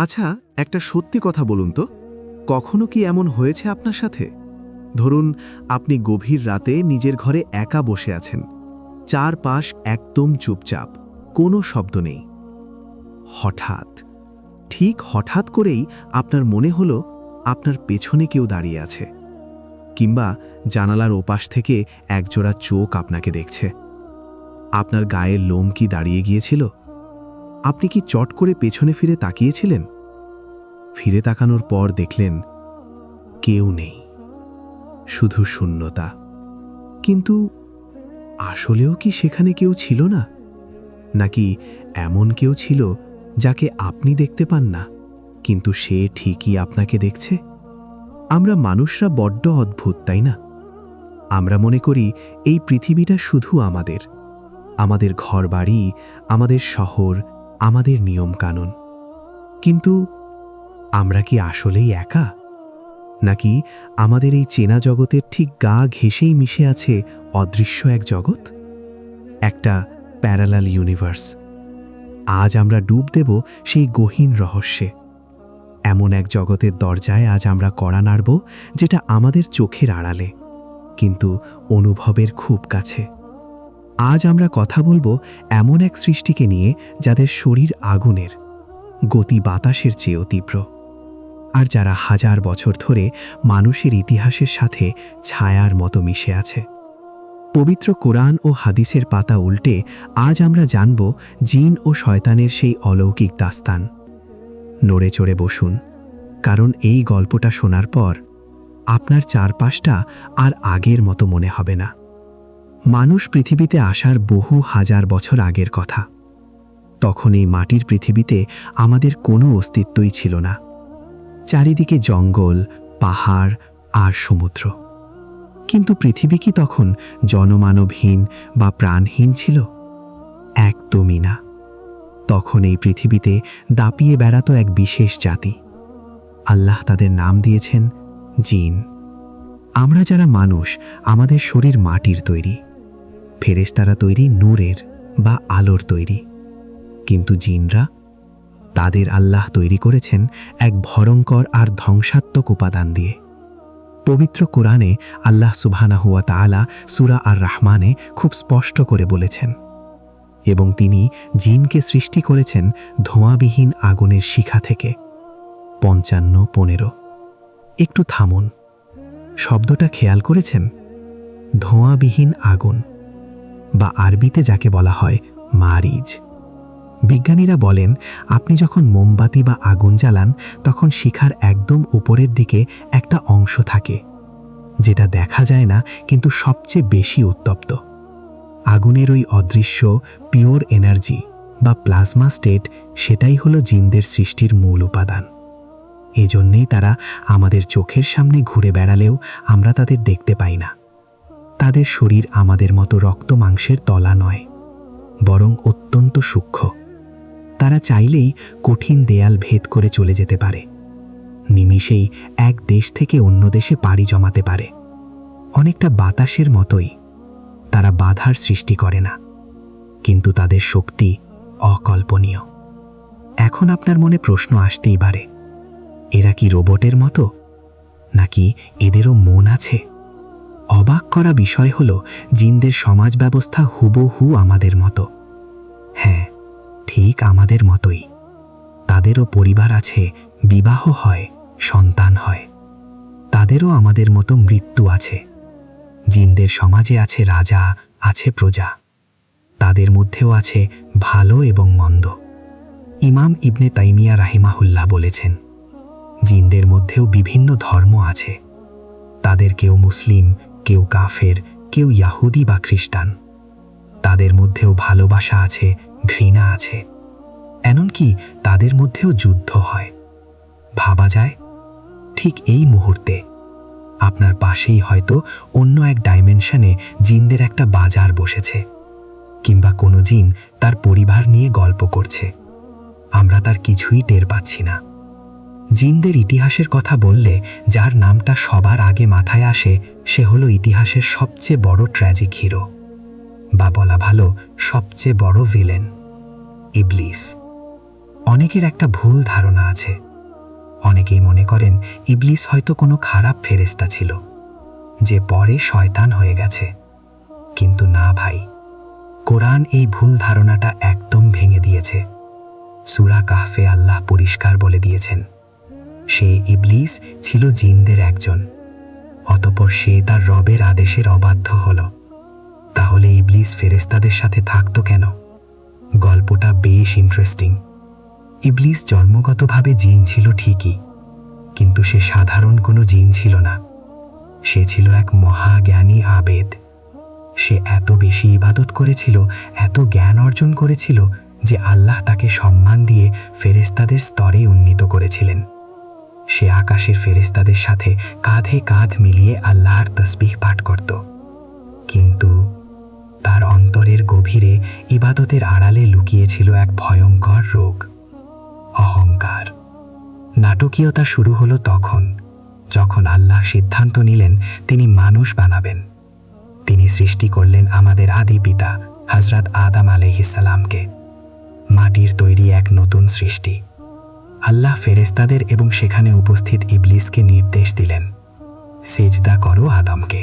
আচ্ছা একটা সত্যি কথা বলুন তো। কখনো কি এমন হয়েছে আপনার সাথে? ধরুন, আপনি গভীর রাতে নিজের ঘরে একা বসে আছেন। চারপাশ একদম চুপচাপ, কোনো শব্দ নেই। হঠাৎ, ঠিক হঠাৎ করেই আপনার মনে হলো আপনার পেছনে কেউ দাঁড়িয়ে আছে, কিংবা জানালার ওপাশ থেকে একজোড়া চোখ আপনাকে দেখছে। আপনার গায়ের লোম কি দাঁড়িয়ে গিয়েছিল? আপনি কি চট করে পেছনে ফিরে তাকিয়েছিলেন? ফিরে তাকানোর পর দেখলেন কেউ নেই। শুধু শূন্যতা। কিন্তু আসলেও কি সেখানে কেউ ছিল না? নাকি এমন কেউ ছিল যাকে আপনি দেখতে পান না, কিন্তু সে ঠিকই আপনাকে দেখছে? আমরা মানুষরা বড্ড অদ্ভুত, তাই না? আমরা মনে করি এই পৃথিবীটা শুধু আমাদের। আমাদের ঘরবাড়ি, আমাদের শহর আমাদের নিয়মকানুন। কিন্তু আমরা কি আসলেই একা? নাকি আমাদের এই চেনা জগতের ঠিক গা ঘেঁষেই মিশে আছে অদৃশ্য এক জগৎ? একটা প্যারালাল ইউনিভার্স। আজ আমরা ডুব দেব সেই গহীন রহস্যে। এমন এক জগতের দরজায় আজ আমরা কড়া নাড়ব যেটা আমাদের চোখের আড়ালে, কিন্তু অনুভবের খুব কাছে। আজ আমরা কথা বলব এমন এক সৃষ্টিকে নিয়ে যাদের শরীর আগুনের, গতি বাতাসের চেয়েও তীব্র। আর যারা হাজার বছর ধরে মানুষের ইতিহাসের সাথে ছায়ার মতো মিশে আছে। পবিত্র কোরআন ও হাদিসের পাতা উল্টে আজ আমরা জানব জিন ও শয়তানের সেই অলৌকিক দাস্তান। নড়ে চড়ে বসুন, কারণ এই গল্পটা শোনার পর আপনার চারপাশটা আর আগের মতো মনে হবে না। মানুষ পৃথিবীতে আসার বহু হাজার বছর আগের কথা। তখন এই মাটির পৃথিবীতে আমাদের কোনো অস্তিত্বই ছিল না। চারিদিকে জঙ্গল, পাহাড় আর সমুদ্র। কিন্তু পৃথিবী কি তখন জনমানবহীন বা প্রাণহীন ছিল? একদমই না। তখন এই পৃথিবীতে দাপিয়ে বেড়াতো এক বিশেষ জাতি। আল্লাহ তাদের নাম দিয়েছেন জিন। আমরা যারা মানুষ, আমাদের শরীর মাটির তৈরি। ফেরেশতারা তৈরি নূরের বা আলোর তৈরি। কিন্তু জিনরা তাদের আল্লাহ তৈরি করেছেন এক ভয়ঙ্কর আর ধ্বংসাত্মক উপাদান দিয়ে। পবিত্র কোরআনে আল্লাহ সুবহানাহুয়া তাআলা সুরা আর রাহমানে খুব স্পষ্ট করে বলেছেন, এবং তিনি জিনকে সৃষ্টি করেছেন ধোঁয়াবিহীন আগুনের শিখা থেকে। পঞ্চান্ন, পনেরো। একটু থামুন। শব্দটা খেয়াল করেছেন? ধোঁয়াবিহীন আগুন। বা আরবিতে যাকে বলা হয় মারিজ। বিজ্ঞানীরা বলেন, আপনি যখন মোমবাতি বা আগুন জ্বালান, তখন শিখার একদম উপরের দিকে একটা অংশ থাকে, যেটা দেখা যায় না, কিন্তু সবচেয়ে বেশি উত্তপ্ত। আগুনের ওই অদৃশ্য, পিওর এনার্জি বা প্লাজমা স্টেট, সেটাই হলো জিনদের সৃষ্টির মূল উপাদান। এজন্যেই তারা আমাদের চোখের সামনে ঘুরে বেড়ালেও আমরা তাদের দেখতে পাই না। তাদের শরীর আমাদের মতো রক্ত মাংসের তলা নয়, বরং অত্যন্ত সূক্ষ্ম। তারা চাইলেই কঠিন দেয়াল ভেদ করে চলে যেতে পারে, নিমিষেই এক দেশ থেকে অন্য দেশে পাড়ি জমাতে পারে। অনেকটা বাতাসের মতোই, তারা বাধার সৃষ্টি করে না, কিন্তু তাদের শক্তি অকল্পনীয়। এখন আপনার মনে প্রশ্ন আসতেই পারে, এরা কি রোবটের মতো? নাকি এদেরও মন আছে? অবাক করা বিষয় হল, জিনদের সমাজ ব্যবস্থা হুবহু আমাদের মতো। হ্যাঁ ঠিক আমাদের মতোই। তাদেরও পরিবার আছে, বিবাহ হয়, সন্তান হয়। তাদেরও আমাদের মতো মৃত্যু আছে। জিনদের সমাজে আছে রাজা, আছে প্রজা। তাদের মধ্যেও আছে ভালো এবং মন্দ। ইমাম ইবনে তাইমিয়া রাহিমাহুল্লাহ বলেছেন, জিনদের মধ্যেও বিভিন্ন ধর্ম আছে। তাদের কেউ মুসলিম কেউ কাফের, কেউ ইয়াহুদি বা খ্রিস্টান। তাদের মধ্যেও ভালোবাসা আছে, ঘৃণা আছে। এমনকি তাদের মধ্যেও যুদ্ধ হয়। ভাবা যায়, ঠিক এই মুহূর্তে আপনার পাশেই হয়তো অন্য এক ডাইমেনশনে জিনদের একটা বাজার বসেছে, কিংবা কোনো জিন তার পরিবার নিয়ে গল্প করছে। আমরা তার কিছুই টের পাচ্ছি না। জিনদের ইতিহাসের কথা বললে, যার নামটা সবার আগে মাথায় আসে, সে হলো ইতিহাসের সবচেয়ে বড় ট্র্যাজিক হিরো বা বলা ভালো, সবচেয়ে বড় ভিলেন ইবলিস। অনেকের একটা ভুল ধারণা আছে। অনেকেই মনে করেন, ইবলিস হয়তো কোনো খারাপ ফেরেস্তা ছিল, যে পরে শয়তান হয়ে গেছে। কিন্তু না ভাই, কোরআন এই ভুল ধারণাটা একদম ভেঙে দিয়েছে। সুরা কাহফে আল্লাহ পরিষ্কার বলে দিয়েছেন। সে ইবলিস ছিল জিনদের একজন। অতপর সে তার রবের আদেশের অবাধ্য হল। তাহলে ইবলিস ফেরেস্তাদের সাথে থাকতো কেন? গল্পটা বেশ ইন্টারেস্টিং ইবলিস জন্মগতভাবে জিন ছিল ঠিকই, কিন্তু সে সাধারণ কোনো জিন ছিল না। সে ছিল এক মহাজ্ঞানী আবেদ। সে এত বেশি ইবাদত করেছিল, এত জ্ঞান অর্জন করেছিল যে আল্লাহ তাকে সম্মান দিয়ে ফেরেস্তাদের স্তরে উন্নীত করেছিলেন। সে আকাশের ফেরেস্তাদের সাথে কাঁধে কাঁধ মিলিয়ে আল্লাহর তসবিহ পাঠ করত। কিন্তু তার অন্তরের গভীরে ইবাদতের আড়ালে লুকিয়েছিল এক ভয়ঙ্কর রোগ, অহংকার। নাটকীয়তা শুরু হলো তখন, যখন আল্লাহ সিদ্ধান্ত নিলেন তিনি মানুষ বানাবেন। তিনি সৃষ্টি করলেন আমাদের আদি পিতা হজরত আদাম আলহিসাল্লামকে মাটির তৈরি এক নতুন সৃষ্টি। আল্লাহ ফেরেস্তাদের এবং সেখানে উপস্থিত ইবলিসকে নির্দেশ দিলেন, সেজদা করো আদমকে।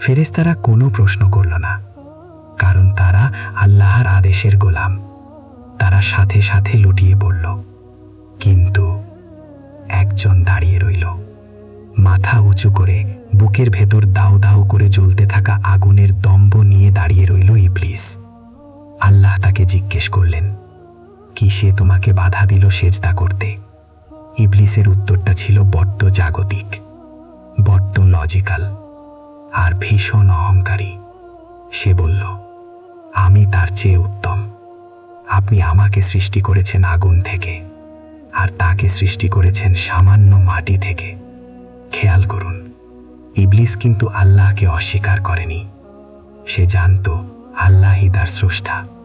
ফেরেস্তারা কোনো প্রশ্ন করল না, কারণ তারা আল্লাহর আদেশের গোলাম। তারা সাথে সাথে লুটিয়ে পড়ল, কিন্তু একজন দাঁড়িয়ে রইল, মাথা উঁচু করে বুকের ভেতর দাউ দাউ করে জ্বলতে থাকা আগুনের দম্ব নিয়ে দাঁড়িয়ে রইল ইবলিস। আল্লাহ তাকে জিজ্ঞেস করলেন কি সে তোমাকে বাধা দিল সেজদা করতে? ইবলিসের উত্তরটা ছিল বড্ড জাগতিক, বড্ড লজিক্যাল আর ভীষণ অহংকারী। সে বলল, আমি তার চেয়ে উত্তম। আপনি আমাকে সৃষ্টি করেছেন আগুন থেকে আর তাকে সৃষ্টি করেছেন সামান্য মাটি থেকে। খেয়াল করুন, ইবলিস কিন্তু আল্লাহকে অস্বীকার করেনি। সে জানত আল্লাহই তার স্রষ্টা।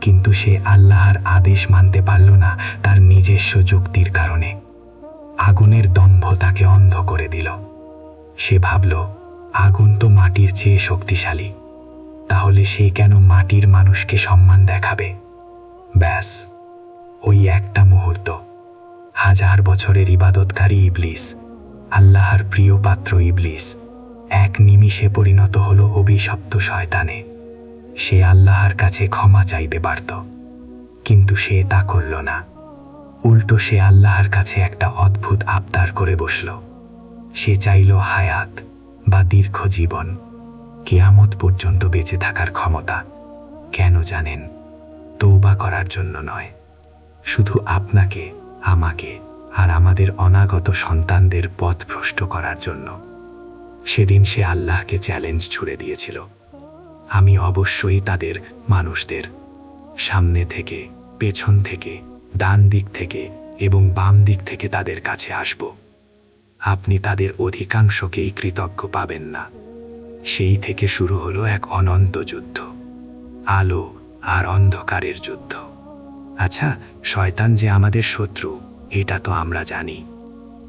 কিন্তু সে আল্লাহর আদেশ মানতে পারল না তার নিজস্ব যুক্তির কারণে। আগুনের দম্ভ তাকে অন্ধ করে দিল। সে ভাবল, আগুন তো মাটির চেয়ে শক্তিশালী। তাহলে সে কেন মাটির মানুষকে সম্মান দেখাবে? ব্যাস, ওই একটা মুহূর্ত। হাজার বছরের ইবাদতকারী ইবলিস, আল্লাহর প্রিয় পাত্র ইবলিস, এক নিমিষে পরিণত হলো অভিশপ্ত শয়তানে। সে আল্লাহর কাছে ক্ষমা চাইতে পারত। কিন্তু সে তা করল না। উল্টো সে আল্লাহর কাছে একটা অদ্ভুত আবদার করে বসল। সে চাইল হায়াত বা দীর্ঘ জীবন। কেয়ামত পর্যন্ত বেঁচে থাকার ক্ষমতা। কেন জানেন? তৌবা করার জন্য নয়। শুধু আপনাকে, আমাকে আর আমাদের অনাগত সন্তানদের পথ ভ্রষ্ট করার জন্য। সেদিন সে আল্লাহকে চ্যালেঞ্জ ছুড়ে দিয়েছিল। আমি অবশ্যই তাদের মানুষদের। সামনে থেকে, পেছন থেকে, ডান দিক থেকে এবং বাম দিক থেকে তাদের কাছে আসব। আপনি তাদের অধিকাংশকেই কৃতজ্ঞ পাবেন না। সেই থেকে শুরু হলো এক অনন্ত যুদ্ধ। আলো আর অন্ধকারের যুদ্ধ। আচ্ছা শয়তান যে আমাদের শত্রু, এটা তো আমরা জানি।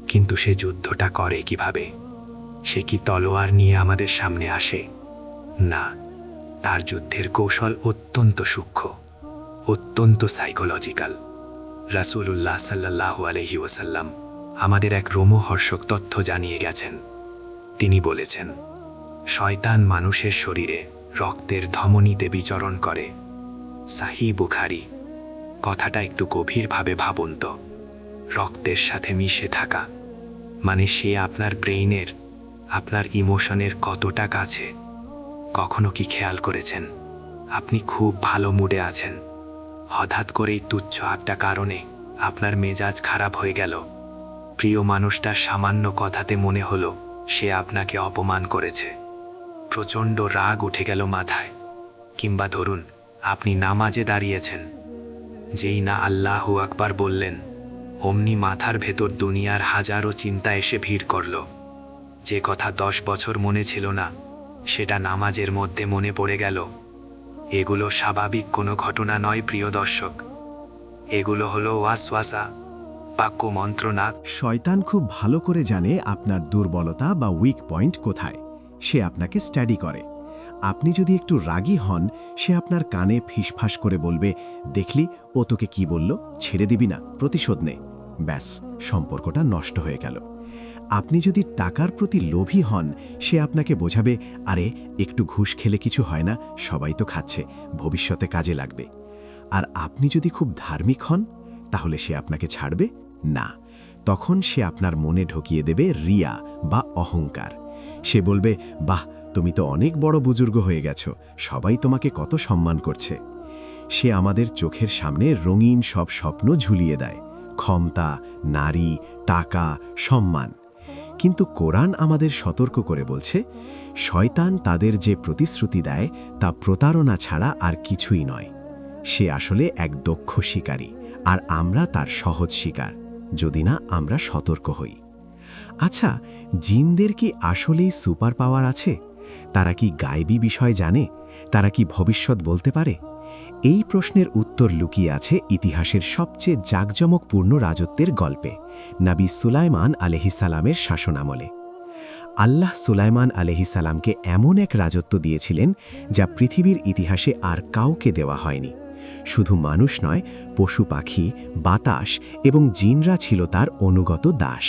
কিন্তু সে যুদ্ধটা করে কীভাবে? সে কি তলোয়ার নিয়ে আমাদের সামনে আসে? না তার যুদ্ধের কৌশল অত্যন্ত সূক্ষ্ম, অত্যন্ত সাইকোলজিক্যাল রাসূলুল্লাহ সাল্লাহ আলহি ওসাল্লাম আমাদের এক রোমহর্ষক তথ্য জানিয়ে গেছেন। তিনি বলেছেন, শয়তান মানুষের শরীরে রক্তের ধমনীতে বিচরণ করে। সাহি বুখারি, কথাটা একটু গভীরভাবে ভাবুন তো। রক্তের সাথে মিশে থাকা মানে সে আপনার ব্রেইনের, আপনার ইমোশনের কতটা কাছে কখনো কি খেয়াল করেছেন? আপনি খুব ভালো মুডে আছেন। হঠাৎ করেই তুচ্ছ একটা কারণে আপনার মেজাজ খারাপ হয়ে গেল। প্রিয় মানুষটার সামান্য কথাতে মনে হলো, সে আপনাকে অপমান করেছে। প্রচণ্ড রাগ উঠে গেল মাথায়। কিংবা ধরুন, আপনি নামাজে দাঁড়িয়েছেন। যেই না আল্লাহ আকবার বললেন, অমনি মাথার ভেতর দুনিয়ার হাজারো চিন্তা এসে ভিড় করল। যে কথা দশ বছর মনে ছিল না সেটা নামাজের মধ্যে মনে পড়ে গেল। এগুলো স্বাভাবিক কোনো ঘটনা নয়, প্রিয় দর্শক। এগুলো হলো ওয়াসওয়াসা, বাক্য মন্ত্রণা শয়তান খুব ভালো করে জানে আপনার দুর্বলতা বা উইক পয়েন্ট কোথায়। সে আপনাকে স্টাডি করে। আপনি যদি একটু রাগী হন, সে আপনার কানে ফিসফাস করে বলবে, দেখলি, ও তোকে কি বলল? ছেড়ে দিবি না, প্রতিশোধ নে। ব্যাস, সম্পর্কটা নষ্ট হয়ে গেল। আপনি যদি টাকার প্রতি লোভী হন, সে আপনাকে বোঝাবে, আরে, একটু ঘুষ খেলে কিছু হয় না, সবাই তো খাচ্ছে, ভবিষ্যতে কাজে লাগবে। আর আপনি যদি খুব ধার্মিক হন, তাহলে সে আপনাকে ছাড়বে? না। তখন সে আপনার মনে ঢুকিয়ে দেবে রিয়া বা অহংকার। সে বলবে, বাহ, তুমি তো অনেক বড় বুজুর্গ হয়ে গেছো, সবাই তোমাকে কত সম্মান করছে। সে আমাদের চোখের সামনে রঙিন সব স্বপ্ন ঝুলিয়ে দেয়। ক্ষমতা, নারী, টাকা, সম্মান। কিন্তু কোরআন আমাদের সতর্ক করে বলছে, শয়তান তাদের যে প্রতিশ্রুতি দেয় তা প্রতারণা ছাড়া আর কিছুই নয়। সে আসলে এক দক্ষ শিকারী, আর আমরা তার সহজ শিকার, যদি না আমরা সতর্ক হই। আচ্ছা জিনদের কি আসলেই সুপার পাওয়ার আছে? তারা কি গায়েবী বিষয় জানে? তারা কি ভবিষ্যৎ বলতে পারে? এই প্রশ্নের উত্তর লুকিয়ে আছে ইতিহাসের সবচেয়ে জাঁকজমকপূর্ণ রাজত্বের গল্পে, নাবি সুলাইমান আলহিসালামের শাসনামলে। আল্লাহ সুলাইমান আলহিসালামকে এমন এক রাজত্ব দিয়েছিলেন যা পৃথিবীর ইতিহাসে আর কাউকে দেওয়া হয়নি। শুধু মানুষ নয়, পশু পাখি, বাতাস এবং জিনরা ছিল তার অনুগত দাস।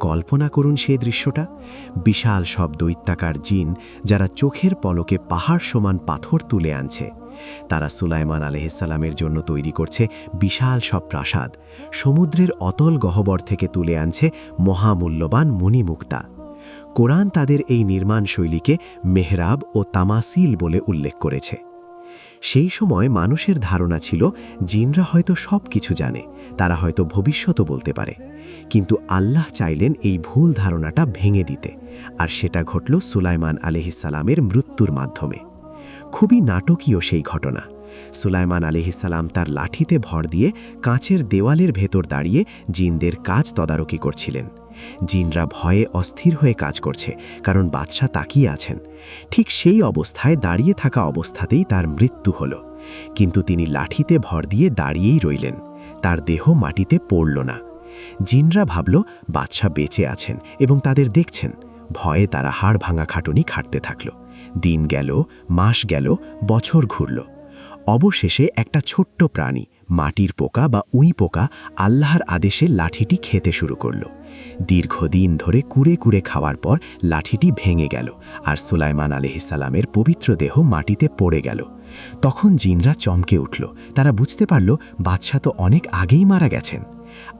কল্পনা করুন সে দৃশ্যটা। বিশাল সব দৈত্যাকার জিন যারা চোখের পলকে পাহাড় সমান পাথর তুলে আনছে। তারা সুলাইমান আলহিসাল্লামের জন্য তৈরি করছে বিশাল সব প্রাসাদ। সমুদ্রের অতল গহ্বর থেকে তুলে আনছে মহামূল্যবান মণিমুক্তা। কোরআন তাদের এই নির্মাণ শৈলীকে মেহরাব ও তামাসিল বলে উল্লেখ করেছে। সেই সময় মানুষের ধারণা ছিল, জিনরা হয়তো সব কিছু জানে, তারা হয়তো ভবিষ্যতও বলতে পারে। কিন্তু আল্লাহ চাইলেন এই ভুল ধারণাটা ভেঙে দিতে, আর সেটা ঘটল সুলাইমান আলহিসালামের মৃত্যুর মাধ্যমে। খুবই নাটকীয় সেই ঘটনা। সুলাইমান আলহিসাল্লাম তার লাঠিতে ভর দিয়ে কাঁচের দেওয়ালের ভেতর দাঁড়িয়ে জিনদের কাজ তদারকি করছিলেন। জিনরা ভয়ে অস্থির হয়ে কাজ করছে, কারণ বাদশাহ তাকিয়ে আছেন। ঠিক সেই অবস্থায় দাঁড়িয়ে থাকা অবস্থাতেই তার মৃত্যু হল। কিন্তু তিনি লাঠিতে ভর দিয়ে দাঁড়িয়েই রইলেন। তার দেহ মাটিতে পড়ল না। জিনরা ভাবল, বাদশাহ বেঁচে আছেন এবং তাদের দেখছেন। ভয়ে তারা হাড় ভাঙা খাটুনি খাটতে থাকল। দিন গেল, মাস গেল, বছর ঘুরল। অবশেষে একটা ছোট্ট প্রাণী, মাটির পোকা বা উই পোকা, আল্লাহর আদেশে লাঠিটি খেতে শুরু করল। দীর্ঘদিন ধরে কুড়ে কুড়ে খাওয়ার পর লাঠিটি ভেঙে গেল আর সুলাইমান আলহিসাল্লামের পবিত্র দেহ মাটিতে পড়ে গেল। তখন জিনরা চমকে উঠল। তারা বুঝতে পারল, বাদশাহ তো অনেক আগেই মারা গেছেন।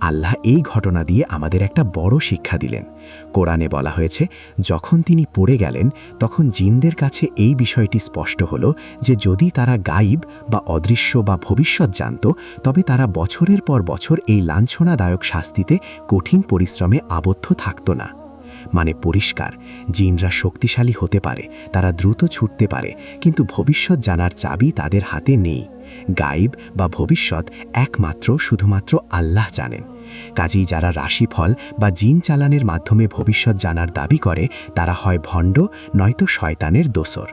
আল্লাহ এই ঘটনা দিয়ে আমাদের একটা বড় শিক্ষা দিলেন। কোরআনে বলা হয়েছে, যখন তিনি পড়ে গেলেন, তখন জিনদের কাছে এই বিষয়টি স্পষ্ট হলো যে যদি তারা গাইব বা অদৃশ্য বা ভবিষ্যৎ জানত, তবে তারা বছরের পর বছর এই লাঞ্ছনাদায়ক শাস্তিতে কঠিন পরিশ্রমে আবদ্ধ থাকত না। মানে পরিষ্কার, জিনরা শক্তিশালী হতে পারে, তারা দ্রুত ছুটতে পারে, কিন্তু ভবিষ্যৎ জানার চাবি তাদের হাতে নেই। গাইব বা ভবিষ্যৎ একমাত্র, শুধুমাত্র আল্লাহ জানেন। কাজেই যারা রাশিফল বা জিন চালানের মাধ্যমে ভবিষ্যৎ জানার দাবি করে, তারা হয় ভণ্ড, নয়তো শয়তানের দোসর।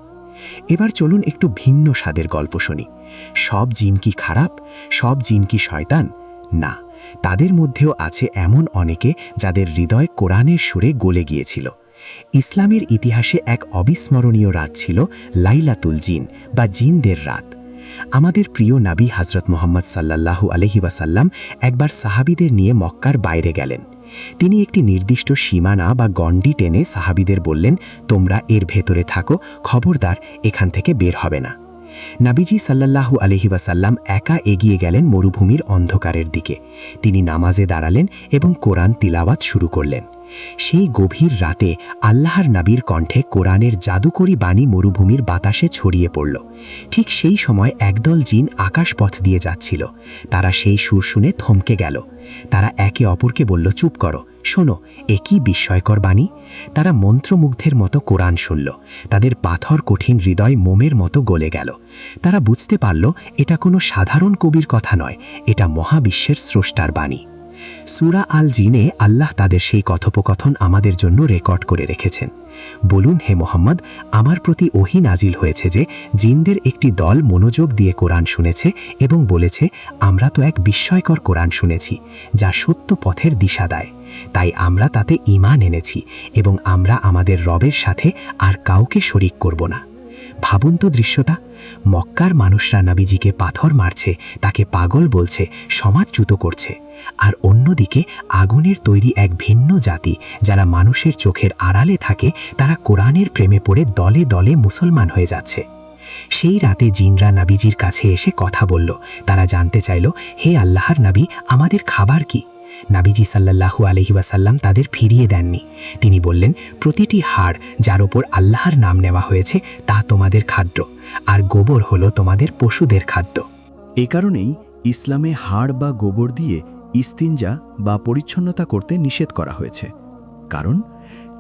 এবার চলুন একটু ভিন্ন স্বাদের গল্প শুনি। সব জিন কি খারাপ? সব জিন কি শয়তান? না, তাদের মধ্যেও আছে এমন অনেকে যাদের হৃদয় কোরআনের সুরে গলে গিয়েছিল। ইসলামের ইতিহাসে এক অবিস্মরণীয় রাত ছিল লাইলাতুল জিন বা জিনদের রাত। আমাদের প্রিয় নাবী হজরত মোহাম্মদ সাল্লাল্লাহু আলহি ওয়াসাল্লাম একবার সাহাবিদের নিয়ে মক্কার বাইরে গেলেন। তিনি একটি নির্দিষ্ট সীমানা বা গণ্ডি টেনে সাহাবিদের বললেন, তোমরা এর ভেতরে থাকো, খবরদার, এখান থেকে বের হবে না। নাবিজি সাল্লাল্লাহু আলহি ওয়াসাল্লাম একা এগিয়ে গেলেন মরুভূমির অন্ধকারের দিকে। তিনি নামাজে দাঁড়ালেন এবং কোরআন তিলাওয়াত শুরু করলেন। সেই গভীর রাতে আল্লাহর নাবির কণ্ঠে কোরআনের জাদুকরী বাণী মরুভূমির বাতাসে ছড়িয়ে পড়ল। ঠিক সেই সময় একদল জিন আকাশপথ দিয়ে যাচ্ছিল। তারা সেই সুর শুনে থমকে গেল। তারা একে অপরকে বলল, চুপ করো, শোনো, এ কি বিস্ময়কর বাণী? তারা মন্ত্রমুগ্ধের মতো কোরআন শুনল। তাদের পাথর কঠিন হৃদয় মোমের মতো গলে গেল। তারা বুঝতে পারল, এটা কোনো সাধারণ কবির কথা নয়, এটা মহাবিশ্বের স্রষ্টার বাণী। সুরা আল জিনে আল্লাহ তাদের সেই কথোপকথন আমাদের জন্য রেকর্ড করে রেখেছেন। বলুন, হে মোহাম্মদ, আমার প্রতি ওহি নাজিল হয়েছে যে জিনদের একটি দল মনোযোগ দিয়ে কোরআন শুনেছে এবং বলেছে, আমরা তো এক বিস্ময়কর কোরআন শুনেছি, যা সত্য পথের দিশা দেয়। তাই আমরা তাতে ইমান এনেছি এবং আমরা আমাদের রবের সাথে আর কাউকে শরিক করব না। ভাবুন তো দৃশ্যটা, মক্কার মানুষরা নাবিজিকে পাথর মারছে, তাকে পাগল বলছে, সমাজচ্যুত করছে। আর অন্যদিকে আগুনের তৈরি এক ভিন্ন জাতি, যারা মানুষের চোখের আড়ালে থাকে, তারা কোরআনের প্রেমে পড়ে দলে দলে মুসলমান হয়ে যাচ্ছে। সেই রাতে জিনরা নাবিজির কাছে এসে কথা বলল। তারা জানতে চাইল, হে আল্লাহর নাবি, আমাদের খাবার কি? নাবিজি সাল্লাল্লাহু আলহি ওয়াসাল্লাম তাদের ফিরিয়ে দেননি। তিনি বললেন, প্রতিটি হাড় যার ওপর আল্লাহর নাম নেওয়া হয়েছে, তা তোমাদের খাদ্য, আর গোবর হলো তোমাদের পশুদের খাদ্য। এ কারণেই ইসলামে হাড় বা গোবর দিয়ে ইস্তিনজা বা পরিচ্ছন্নতা করতে নিষেধ করা হয়েছে। কারণ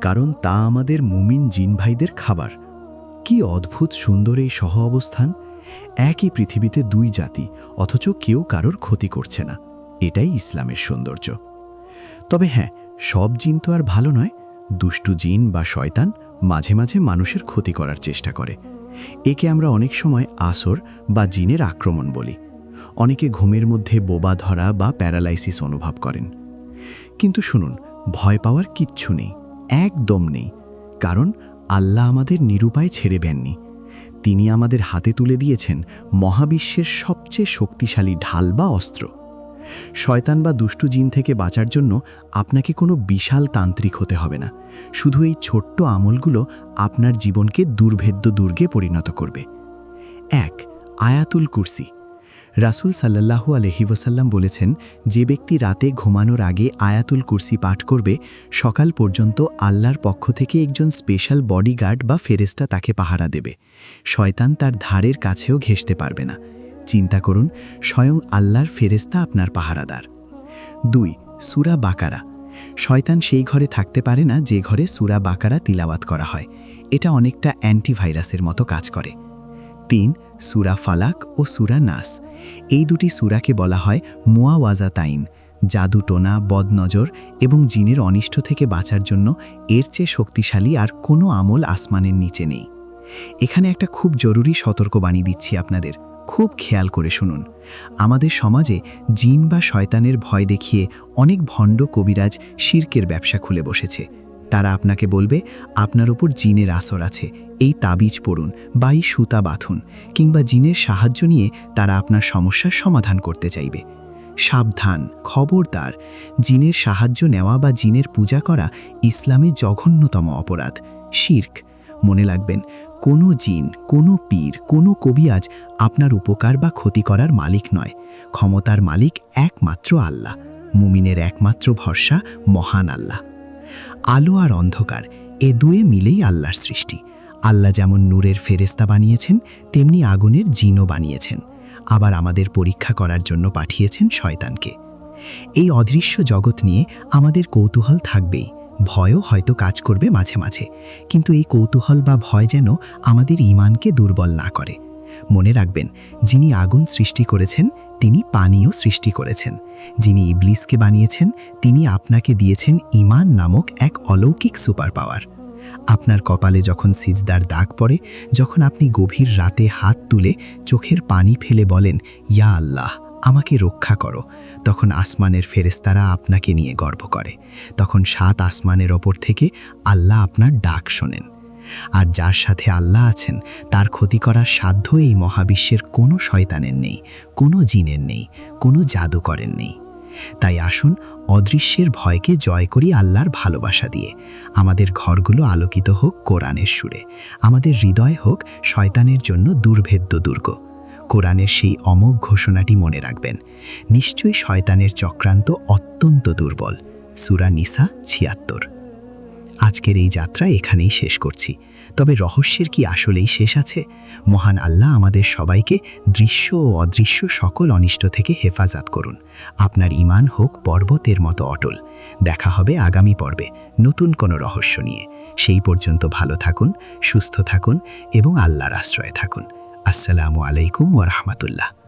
কারণ তা আমাদের মুমিন জিন ভাইদের খাবার। কি অদ্ভুত সুন্দর এই সহ অবস্থান। একই পৃথিবীতে দুই জাতি, অথচ কেউ কারোর ক্ষতি করছে না। এটাই ইসলামের সৌন্দর্য। তবে হ্যাঁ সব জিন তো আর ভালো নয়। দুষ্টু জিন বা শয়তান মাঝে মাঝে মানুষের ক্ষতি করার চেষ্টা করে। একে আমরা অনেক সময় আসর বা জিনের আক্রমণ বলি। অনেকে ঘুমের মধ্যে বোবা ধরা বা প্যারালাইসিস অনুভব করেন। কিন্তু শুনুন, ভয় পাওয়ার কিচ্ছু নেই, একদম নেই। কারণ আল্লাহ আমাদের নিরুপায় ছেড়ে দেননি। তিনি আমাদের হাতে তুলে দিয়েছেন মহাবিশ্বের সবচেয়ে শক্তিশালী ঢাল বা অস্ত্র। শয়তান বা দুষ্টু জিন থেকে বাঁচার জন্য আপনাকে কোনো বিশাল তান্ত্রিক হতে হবে না। শুধু এই ছোট্ট আমলগুলো আপনার জীবনকে দুর্ভেদ্য দুর্গে পরিণত করবে। এক, আয়াতুল কুরসি। রাসূল সাল্লাল্লাহু আলহি ওয়াসাল্লাম বলেছেন, যে ব্যক্তি রাতে ঘুমানোর আগে আয়াতুল কুরসি পাঠ করবে, সকাল পর্যন্ত আল্লাহর পক্ষ থেকে একজন স্পেশাল বডিগার্ড বা ফেরেস্তা তাকে পাহারা দেবে। শয়তান তার ধারের কাছেও ঘেঁষতে পারবে না। চিন্তা করুন, স্বয়ং আল্লাহর ফেরেস্তা আপনার পাহারাদার। দুই, সুরা বাকারা। শয়তান সেই ঘরে থাকতে পারে না যে ঘরে সুরা বাকারা তিলাওয়াত করা হয়। এটা অনেকটা অ্যান্টিভাইরাসের মতো কাজ করে। তিন সুরা ফালাক ও সুরা নাস। এই দুটি সুরাকে বলা হয় মুয়াওয়াজা তাইন জাদু টোনা, বদনজর এবং জিনের অনিষ্ট থেকে বাঁচার জন্য এর চেয়ে শক্তিশালী আর কোনো আমল আসমানের নিচে নেই। এখানে একটা খুব জরুরি সতর্কবাণী দিচ্ছি আপনাদের, খুব খেয়াল করে শুনুন। আমাদের সমাজে জিন বা শয়তানের ভয় দেখিয়ে অনেক ভণ্ড কবিরাজ শির্কের ব্যবসা খুলে বসেছে। তারা আপনাকে বলবে, আপনার ওপর জিনের আসর আছে, এই তাবিজ পড়ুন বা এই সুতা বাঁধুন, কিংবা জিনের সাহায্য নিয়ে তারা আপনার সমস্যার সমাধান করতে চাইবে। সাবধান, খবরদার, জিনের সাহায্য নেওয়া বা জিনের পূজা করা ইসলামে জঘন্যতম অপরাধ, শির্ক। মনে লাগবেন কোনো জিন, কোনো পীর, কোনো কবিয়াজ আপনার উপকার বা ক্ষতি করার মালিক নয়, ক্ষমতার মালিক একমাত্র আল্লাহ, মুমিনের একমাত্র ভরসা মহান আল্লাহ। আলো আর অন্ধকার, এ দুয়ে মিলেই আল্লাহর সৃষ্টি। আল্লাহ যেমন নূরের ফেরেস্তা বানিয়েছেন, তেমনি আগুনের জিনও বানিয়েছেন। আবার আমাদের পরীক্ষা করার জন্য পাঠিয়েছেন শয়তানকে। এই অদৃশ্য জগৎ নিয়ে আমাদের কৌতূহল থাকবেই। ভয়ও হয়তো কাজ করবে মাঝে মাঝে। কিন্তু এই কৌতূহল বা ভয় যেন আমাদের ইমানকে দুর্বল না করে। মনে রাখবেন, যিনি আগুন সৃষ্টি করেছেন তিনি পানীয় সৃষ্টি করেছেন। যিনি ইবলিসকে বানিয়েছেন, তিনি আপনাকে দিয়েছেন ইমান নামক এক অলৌকিক সুপার পাওয়ার আপনার কপালে যখন সিজদার দাগ পড়ে, যখন আপনি গভীর রাতে হাত তুলে চোখের পানি ফেলে বলেন, ইয়া আল্লাহ, আমাকে রক্ষা করো। তখন আসমানের ফেরেস্তারা আপনাকে নিয়ে গর্ব করে। তখন সাত আসমানের ওপর থেকে আল্লাহ আপনার ডাক শোনেন। আর যার সাথে আল্লাহ আছেন, তার ক্ষতি করার সাধ্য এই মহাবিশ্বের কোনো শয়তানের নেই, কোনো জিনের নেই, কোনো জাদুকরের নেই। তাই আসুন, অদৃশ্যের ভয়কে জয় করি আল্লাহর ভালোবাসা দিয়ে। আমাদের ঘরগুলো আলোকিত হোক কোরআনের সুরে। আমাদের হৃদয় হোক শয়তানের জন্য দুর্ভেদ্য দুর্গ। কোরআনের সেই অমোঘ ঘোষণাটি মনে রাখবেন। নিশ্চয়ই শয়তানের চক্রান্ত অত্যন্ত দুর্বল। সুরা নিসা ছিয়াত্তর। আজকের এই যাত্রা এখানেই শেষ করছি। তবে রহস্যের কি আসলেই শেষ আছে? মহান আল্লাহ আমাদের সবাইকে দৃশ্য ও অদৃশ্য সকল অনিষ্ট থেকে হেফাজত করুন। আপনার ইমান হোক পর্বতের মতো অটল। দেখা হবে আগামী পর্বে নতুন কোনো রহস্য নিয়ে। সেই পর্যন্ত ভালো থাকুন, সুস্থ থাকুন এবং আল্লাহর আশ্রয়ে থাকুন। আসসালামু আলাইকুম ওরহমতুল্লাহ